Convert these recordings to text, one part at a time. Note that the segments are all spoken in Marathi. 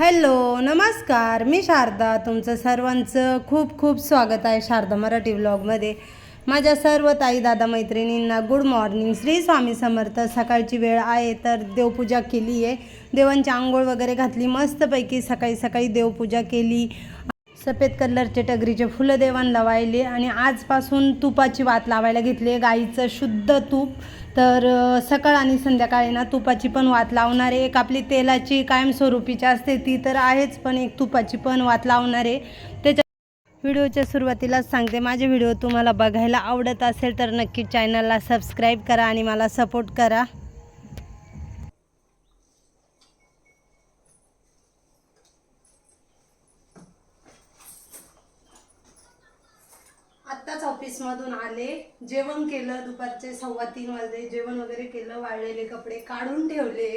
हॅलो नमस्कार. मी शारदा. तुमचं सर्वांचं खूप खूप स्वागत आहे शारदा मराठी व्लॉगमध्ये. माझ्या सर्व ताई दादा मैत्रिणींना गुड मॉर्निंग श्री स्वामी समर्थ सकाळची वेळ आहे तर देवपूजा केली आहे देवांची आंघोळ वगैरे घातली मस्तपैकी सकाळी सकाळी देवपूजा केली. सफेद कलरचे टगरीचे फुलं देवांना वाहिले आणि आजपासून तुपाची वात लावायला घेतली आहे गाईचं शुद्ध तूप. तर सकाळ आणि संध्याकाळी ना तुपाची पण वात लावणार आहे एक आपली तेलाची कायमस्वरूपीची असते ती तर आहेच पण एक तुपाची पण वात लावणार. आहे त्याच्या व्हिडिओच्या सुरुवातीलाच सांगते माझे व्हिडिओ तुम्हाला बघायला आवडत असेल तर नक्की चॅनलला सबस्क्राईब करा आणि मला सपोर्ट करा आत्ताच ऑफिसमधून आले जेवण केलं दुपारचे सव्वा तीन वाजले जेवण वगैरे केलं वाळलेले कपडे काढून ठेवले.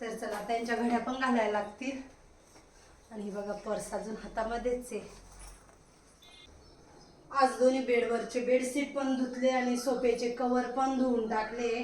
तर चला त्यांच्या घड्या पण घालायला लागतील. आणि बघा पर्स अजून हातामध्येच आहे. आज दोन्ही बेडवरचे बेडशीट पण धुतले आणि सोफेचे कवर पण धुवून टाकले.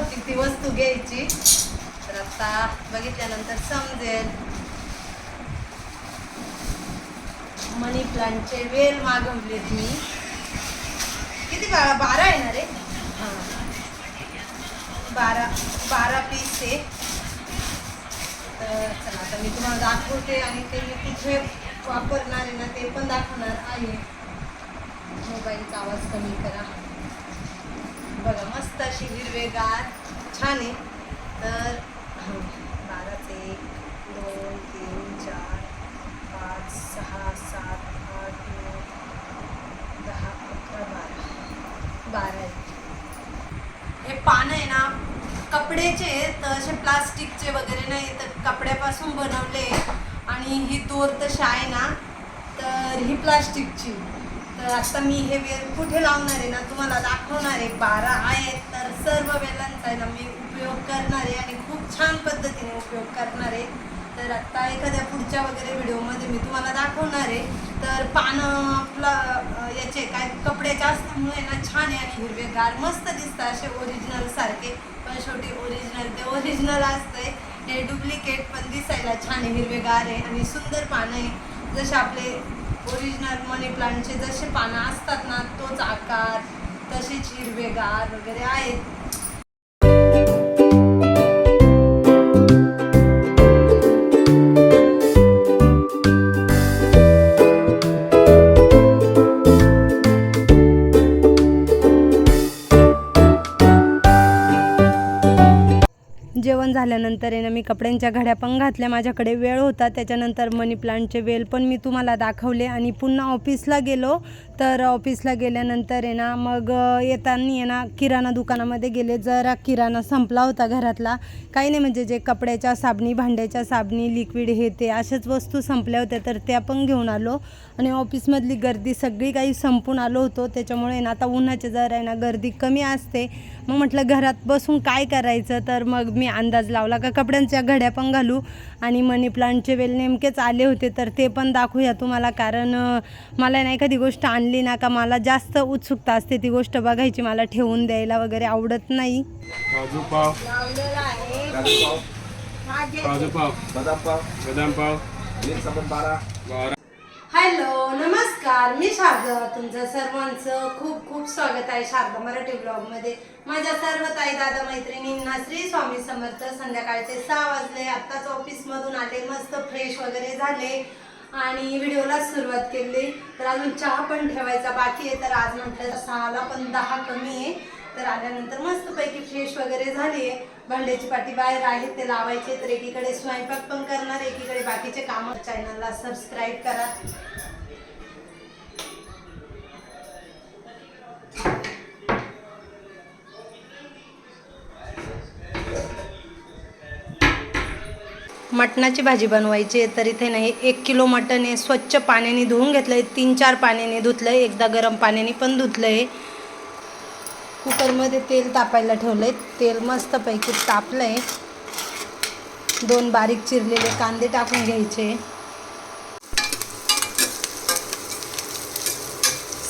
होती ती वस्तू घ्यायची. तर आता बघितल्यानंतर समजेल. मनी प्लांटचे वेल मागवलेत मी. किती बारा बारा आहे रे? बारा बारा पीस आहे. तर चला आता मी तुम्हाला दाखवते आणि ते मी कुठे वापरणार आहे ना ते पण दाखवणार आहे. मोबाईलचा आवाज कमी करा. बघा मस्त अशी हिरवेगार छान आहे. तर बाराच एक दोन तीन चार पाच सहा सात आठ नऊ दहा अकरा बारा. बारा हे पानं आहे ना कपड्याचे तर असे प्लास्टिकचे वगैरे नाही तर कपड्यापासून बनवले. आणि ही दोर तशी आहे ना तर ही प्लास्टिकची. तर आता मी हे वेल कुठे लावणार आहे ना तुम्हाला दाखवणार आहे. बारा आहेत तर सर्व वेलांचा आहे ना मी उपयोग करणार आहे आणि खूप छान पद्धतीने उपयोग करणार आहे. तर आता एखाद्या पुढच्या वगैरे व्हिडिओमध्ये मी तुम्हाला दाखवणार आहे. तर पानं आपला याचे काय कपड्याचे असल्यामुळे ना छान आहे आणि हिरवेगार मस्त दिसतात असे ओरिजिनल सारखे. पण शेवटी ओरिजिनल ते ओरिजिनल असतंय. हे डुप्लिकेट पण दिसायला छान आहे हिरवेगार आहे आणि सुंदर पानं आहे. जसे आपले ओरिजिनल मनी प्लांटचे जसे पानं असतात ना तोच आकार तसेच हिरवेगार वगैरे आहेत. जेवण आहे ना मी कपड्यांच्या घड्या पण घातल्या. माझ्याकडे वेळ होता. त्याच्यानंतर मनी प्लांटचे वेल पण मी तुम्हाला दाखवले. आणि पुन्हा ऑफिसला गेलो. तर ऑफिसला गेल्यानंतर आहे ना मग येताना आहे ना किराणा दुकानामध्ये गेले. जरा किराणा संपला होता घरातला. काही नाही म्हणजे जे कपड्याच्या साबणी भांड्याच्या साबणी लिक्विड हे ते अशाच वस्तू संपल्या होत्या. तर त्या पण घेऊन आलो. आणि ऑफिसमधली गर्दी सगळी काही संपून आलो होतो. त्याच्यामुळे ना आता उन्हाचे जर आहे ना गर्दी कमी असते. मग म्हटलं घरात बसून काय करायचं? तर मग मी अंदाज लावला का कपड्यांच्या घड्या पण घालू. आणि मनी प्लांटचे वेल नेमकेच आले होते तर ते पण दाखवूया तुम्हाला. कारण मला ना एखादी गोष्ट आणली ना का मला जास्त उत्सुकता असते ती गोष्ट बघायची. मला ठेवून द्यायला वगैरे आवडत नाही. हॅलो नमस्कार. मी शारदा. तुमचं सर्वांचं खूप खूप स्वागत आहे शारदा मराठी ब्लॉगमध्ये माझ्या सर्व ताई दादा मैत्रिणींना श्री स्वामी समर्थ संध्याकाळचे सहा वाजले. आत्ताच ऑफिसमधून आले मस्त फ्रेश वगैरे झाले आणि व्हिडिओला सुरुवात केली. तर अजून चहा पण ठेवायचा बाकी आहे. तर आज म्हटलं सहाला पण दहा कमी आहे. तर आल्यानंतर मस्तपैकी फ्रेश वगैरे झाली आहे. भांड्याची पाठी बाहेर आहेत ते लावायचे तर एकीकडे स्वयंपाक पण करणार एकीकडे बाकीचे कामं. चॅनलला सबस्क्राईब करा. मटणाची भाजी बनवायची आहे तर इथे नाही एक किलो मटण आहे स्वच्छ पाण्याने धुवून घेतलं आहे तीन चार पाण्याने धुतलं आहे एकदा गरम पाण्याने पण धुतलं आहे कुकरमध्ये तेल तापायला ठेवलं आहे तेल मस्तपैकी तापलं आहे दोन बारीक चिरलेले कांदे टाकून घ्यायचे.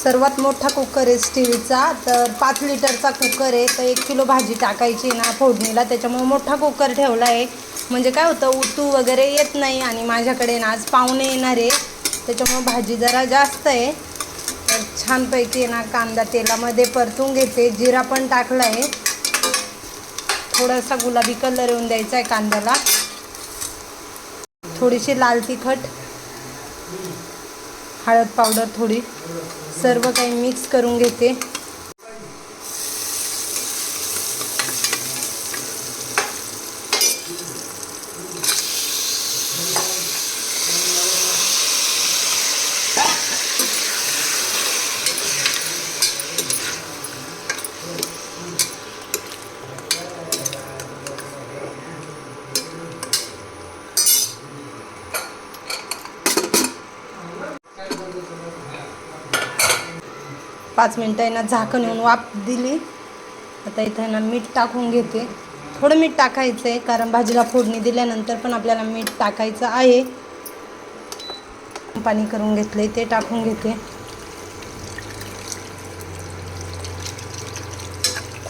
सर्वात मोठा कुकर आहे स्टीलचा तर पाच लिटरचा कुकर आहे तर एक किलो भाजी टाकायची ना फोडणीला त्याच्यामुळे मोठा कुकर ठेवला आहे. म्हणजे काय होतं उतू वगैरे येत नाही आणि माझ्याकडे ना आज पाहुणे येणार आहे. त्याच्यामुळे भाजी जरा जास्त आहे. तर छानपैकी ना कांदा तेलामध्ये परतून घेते. जिरा पण टाकला आहे. थोडासा गुलाबी कलर येऊन द्यायचा आहे कांद्याला. थोडीशी लाल तिखट हळद पावडर थोडी सर्व काही मिक्स करून घेते. पाच मिनटं आहे ना झाकण येऊन वाफ दिली. आता इथं यांना ना मीठ टाकून घेते. थोडं मीठ टाकायचं आहे कारण भाजीला फोडणी दिल्यानंतर पण आपल्याला मीठ टाकायचं आहे. पाणी करून घेतले ते टाकून घेते.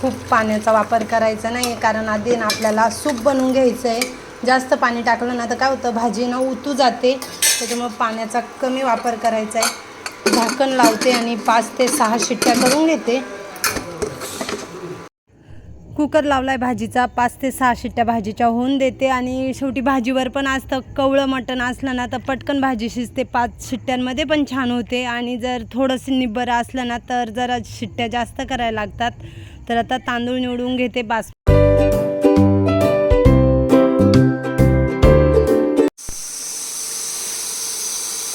खूप पाण्याचा वापर करायचा नाही कारण आधी ना आपल्याला सूप बनवून घ्यायचं आहे जास्त पाणी टाकलं ना तर काय होतं भाजी ना उतू जाते. त्याच्यामुळे पाण्याचा कमी वापर करायचा आहे झाकण लावते आणि पाच ते सहा शिट्ट्या करून घेते. कुकर लावलाय भाजीचा पाच ते सहा शिट्ट्या भाजीच्या होऊन देते आणि शेवटी भाजीवर पण असतं कवळं मटण असलं ना तर पटकन भाजी शिजते. पाच शिट्ट्यांमध्ये पण छान होते आणि जर थोडंसं निब्बर असलं ना तर जरा शिट्ट्या जास्त करायला लागतात. तर आता तांदूळ निवडून घेते बास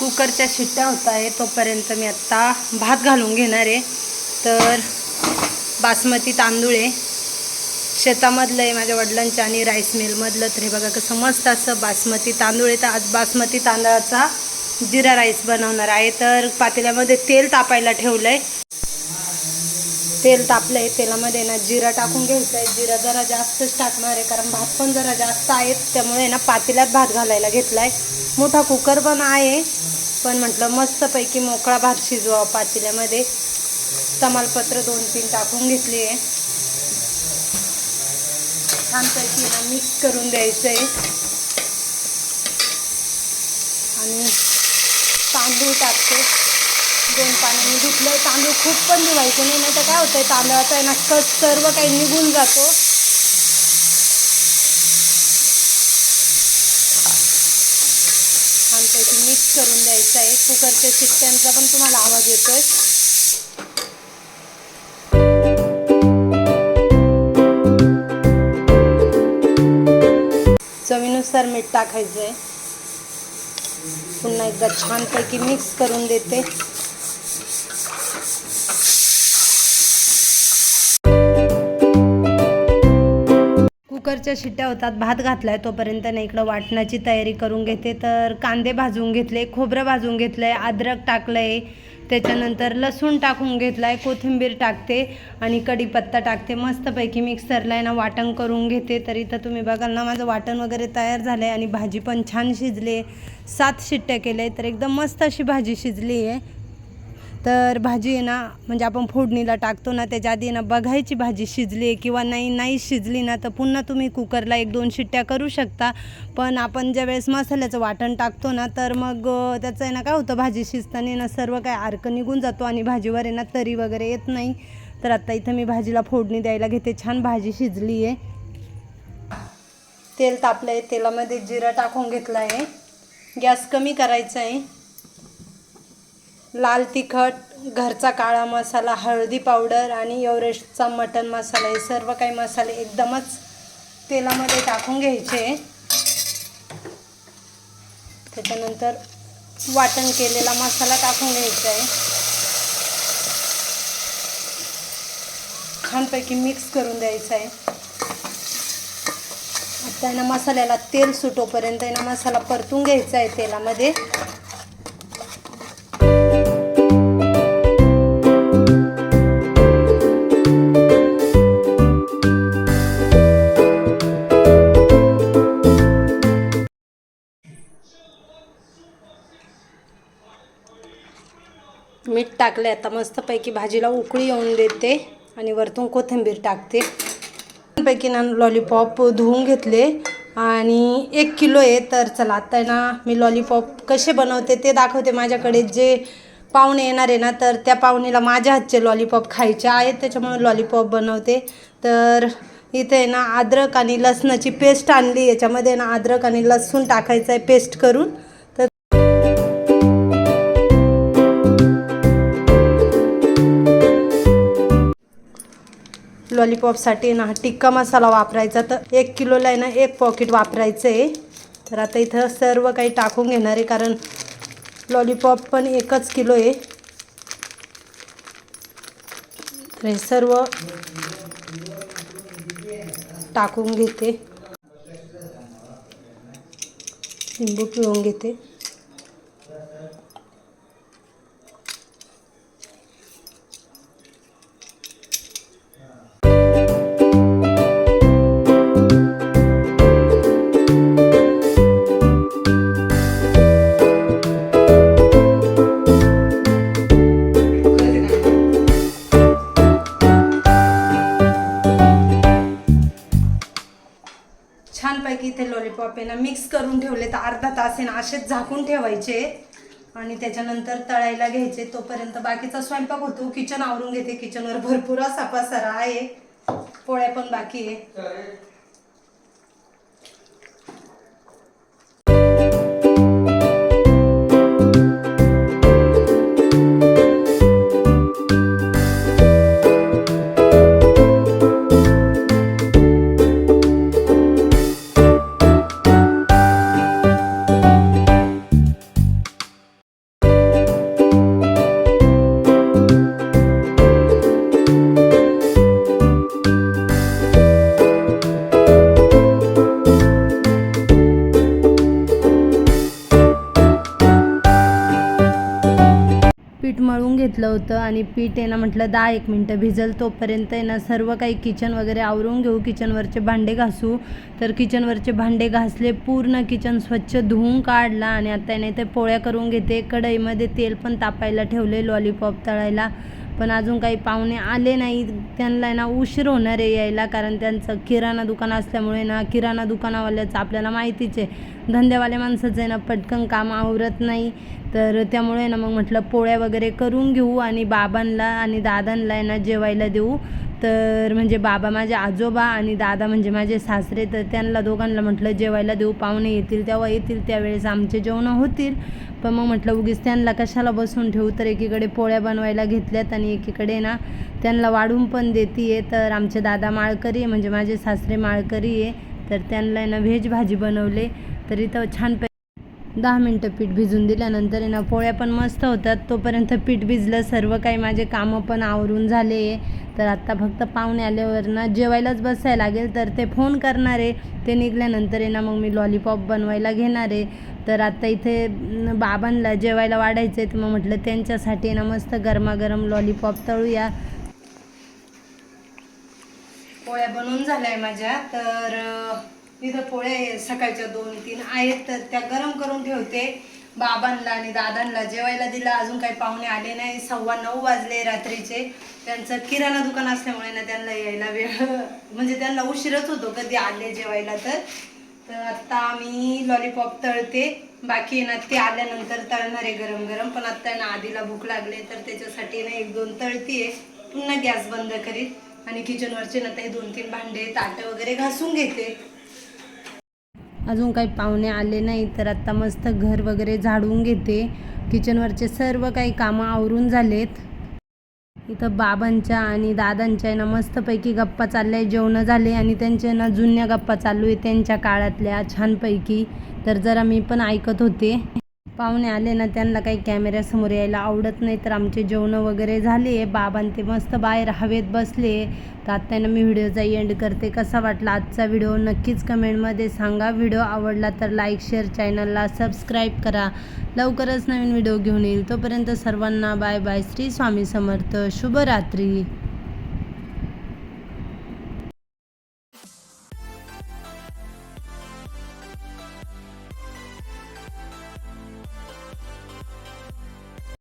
कुकरच्या शिट्ट्या होत आहे तोपर्यंत मी आत्ता भात घालून घेणार आहे. तर बासमती तांदूळ आहे. शेतामधलं आहे माझ्या वडिलांच्या आणि राईस मिलमधलं तर हे बघा कसं मस्त असं बासमती तांदूळ आहे. तर आज बासमती तांदळाचा जिरा राईस बनवणार आहे. तर पातेल्यामध्ये तेल तापायला ठेवलं आहे तेल तापलं आहे तेलामध्ये ना जिरा टाकून घ्यायचं आहे जिरा जरा जास्तच टाकणार आहे. कारण भात पण जरा जास्त आहेत. त्यामुळे ना पातेल्यात भात घालायला घेतला आहे मोठा कुकर पण आहे. पण म्हटलं मस्तपैकी मोकळा भात शिजवा पातेल्यामध्ये. तमालपत्र दोन तीन टाकून घेतली आहे. छानपैकी मिक्स करून द्यायचं आहे आणि तांदूळ टाकते. दोन पाण्याने धुतलं तांदूळ खूप पण धुवायचे नाही नाही तर काय होतंय तांदळाचा आहे ना कस सर्व काही निघून जातो छानपैकी मिक्स करून आहे. कुकरच्या शिट्ट्यांचा पण तुम्हाला आवाज येतोय. चवीनुसार मीठ टाकायचं आहे पुन्हा एकदा छानपैकी मिक्स करून देते. कुकरच्या शिट्ट्या होतात भात घातलाय तोपर्यंत ना इकडं वाटणाची तयारी करून घेते. तर कांदे भाजून घेतले खोबरं भाजून घेतलंय अद्रक टाकलंय. त्याच्यानंतर लसूण टाकून घेतलाय कोथिंबीर टाकते आणि कढीपत्ता टाकते. मस्तपैकी मिक्सरला आहे ना वाटण करून घेते. तर इथं तुम्ही बघाल ना माझं वाटण वगैरे तयार झालं आहे आणि भाजी पण छान शिजली आहे. सात शिट्ट्या केल्या तर एकदम मस्त अशी भाजी शिजली आहे. तर भाजी आहे ना म्हणजे आपण फोडणीला टाकतो ना त्याच्या आधी ना बघायची भाजी शिजली आहे किंवा नाही नाही शिजली ना तर पुन्हा तुम्ही कुकरला एक दोन शिट्ट्या करू शकता. पण आपण ज्यावेळेस मसाल्याचं वाटण टाकतो ना तर मग त्याचं आहे ना काय होतं भाजी शिजताना ना सर्व काय अर्क निघून जातो आणि भाजीवर आहे ना तरी वगैरे येत नाही. तर आता इथं मी भाजीला फोडणी द्यायला घेते छान भाजी शिजली आहे. तेल तापलं आहे तेलामध्ये जिरं टाकून घेतलं आहे. गॅस कमी करायचा आहे. लाल तिखट घरचा काळा मसाला हळदी पावडर आणि एव्हरेस्टचा मटन मसाला हे सर्व काही मसाले एकदमच तेलामध्ये टाकून घ्यायचे. त्याच्यानंतर वाटण केलेला मसाला टाकून घ्यायचा आहे. छानपैकी मिक्स करून द्यायचं आहे. आता ना मसाल्याला तेल सुटोपर्यंत ना मसाला परतून घ्यायचा आहे तेलामध्ये. टाकले आता मस्तपैकी भाजीला उकळी येऊन देते आणि वरतून कोथिंबीर टाकते. पैकी ना लॉलीपॉप धुवून घेतले आणि एक किलो आहे तर चला आता ना मी लॉलीपॉप कसे बनवते ते दाखवते माझ्याकडे. जे पाहुणे येणार आहे ना तर त्या पाहुणीला माझ्या हातचे लॉलीपॉप खायचे आहेत त्याच्यामुळे लॉलीपॉप बनवते. तर इथे आहे ना अद्रक आणि लसणाची पेस्ट आणली याच्यामध्ये ना अद्रक आणि लसूण टाकायचं आहे पेस्ट करून. लॉलीपॉपसाठी ना हा टिक्का मसाला वापरायचा. तर एक किलोला आहे ना एक पॉकेट वापरायचं. आहे तर आता इथं सर्व काही टाकून घेणार आहे कारण लॉलीपॉप पण एकच किलो आहे. तर हे सर्व टाकून घेते. लिंबू पिळून घेते. ठेवले तास असेच झाकून ठेवायचे आणि त्याच्यानंतर तळायला घ्यायचे. तोपर्यंत बाकीचा स्वयंपाक होतो. किचन आवरून घेते. किचनवर भरपूर असा पसारा आहे. पोळ्या पण बाकी आहे. घेतलं होतं आणि पीठ आहे ना म्हटलं दहा एक मिनटं भिजल तोपर्यंत आहे ना सर्व काही किचन वगैरे आवरून घेऊ. किचनवरचे भांडे घासू. तर किचनवरचे भांडे घासले पूर्ण किचन स्वच्छ धुवून काढला आणि आता नाही ते पोळ्या करून घेते. कढईमध्ये तेल पण तापायला ठेवले लॉलीपॉप तळायला. पण अजून काही पाहुणे आले नाही त्यांना ना उशीर होणार आहे यायला कारण त्यांचं किराणा दुकान असल्यामुळे ना किराणा दुकानावाल्याचं आपल्याला माहितीच आहे. धंदेवाल्या माणसाचं आहे ना पटकन काम आवरत नाही. तर त्यामुळे ना मग म्हटलं पोळ्या वगैरे करून घेऊ आणि बाबांना आणि दादांना आहे ना जेवायला देऊ. तर म्हणजे बाबा माझे आजोबा आणि दादा म्हणजे माझे सासरे तर त्यांना दोघांना म्हटलं जेवायला देऊ पाहुणे येतील तेव्हा येतील त्यावेळेस आमचे जेवणं होतील. पण मग म्हटलं उगीच त्यांना कशाला बसून ठेवू? तर एकीकडे पोळ्या बनवायला घेतल्यात आणि एकीकडे ना त्यांना वाढून पण देते आहे तर आमचे दादा माळकरी आहे म्हणजे माझे सासरे माळकरी आहे तर त्यांना आहे ना व्हेज भाजी बनवले. तर इथं छान दहा मिनटं पीठ भिजून दिल्यानंतर आहे ना पोळ्या पण मस्त होतात. तोपर्यंत पीठ भिजलं सर्व काही माझे कामं पण आवरून झाले तर आत्ता फक्त पाहुणे आल्यावर ना जेवायलाच बसायला लागेल. तर ते फोन करणार आहे. ते निघाल्यानंतर आहे ना मग मी लॉलीपॉप बनवायला घेणार आहे. तर आत्ता इथे बाबांना जेवायला वाढायचं आहे. तर मग म्हटलं त्यांच्यासाठी ना मस्त गरमागरम लॉलीपॉप तळूया. पोळ्या बनवून झाल्या आहे माझ्या. तर तिथं इथं पोळ्या सकाळच्या दोन तीन आहेत. तर त्या गरम करून ठेवते. बाबांना आणि दादांना जेवायला दिलं. अजून काही पाहुणे आले नाही. सव्वा नऊ वाजले रात्रीचे. त्यांचं किराणा दुकान असल्यामुळे ना त्यांना यायला वेळ म्हणजे त्यांना उशीरच होतो कधी आले जेवायला तर. तर आत्ता मी लॉलीपॉप तळते. बाकी ना ते आल्यानंतर तळणार आहे गरम गरम. पण आत्ता ना आधीला भूक लागले तर त्याच्यासाठी ना एक दोन तळतीये. पुन्हा गॅस बंद करीत. आणि किचनवरचे ना ते दोन तीन भांडे ताटं वगैरे घासून घेते. अजून काही पाहुणे आले नाही तर आत्ता मस्त घर वगैरे झाडून घेते. किचनवरचे सर्व काही कामं आवरून झालेत. इथं बाबांच्या आणि दादांच्या आहे ना मस्तपैकी गप्पा चालल्या जेवणं झाले आणि त्यांच्या ना जुन्या गप्पा चालू आहे त्यांच्या काळातल्या छानपैकी. तर जरा मी पण ऐकत होते. पाहुणे आले ना त्यांना काही कॅमेऱ्यासमोर यायला आवडत नाही. तर आमचे जेवणं वगैरे झाले. बाबां ते मस्त बाहेर हवेत बसले. तर आत्ताना मी व्हिडिओचा एंड करते. कसा वाटला आजचा व्हिडिओ नक्कीच कमेंटमध्ये सांगा. व्हिडिओ आवडला तर लाईक शेअर चॅनलला सबस्क्राईब करा. लवकरच नवीन व्हिडिओ घेऊन येईल. तोपर्यंत सर्वांना बाय बाय श्री स्वामी समर्थ. शुभरात्री.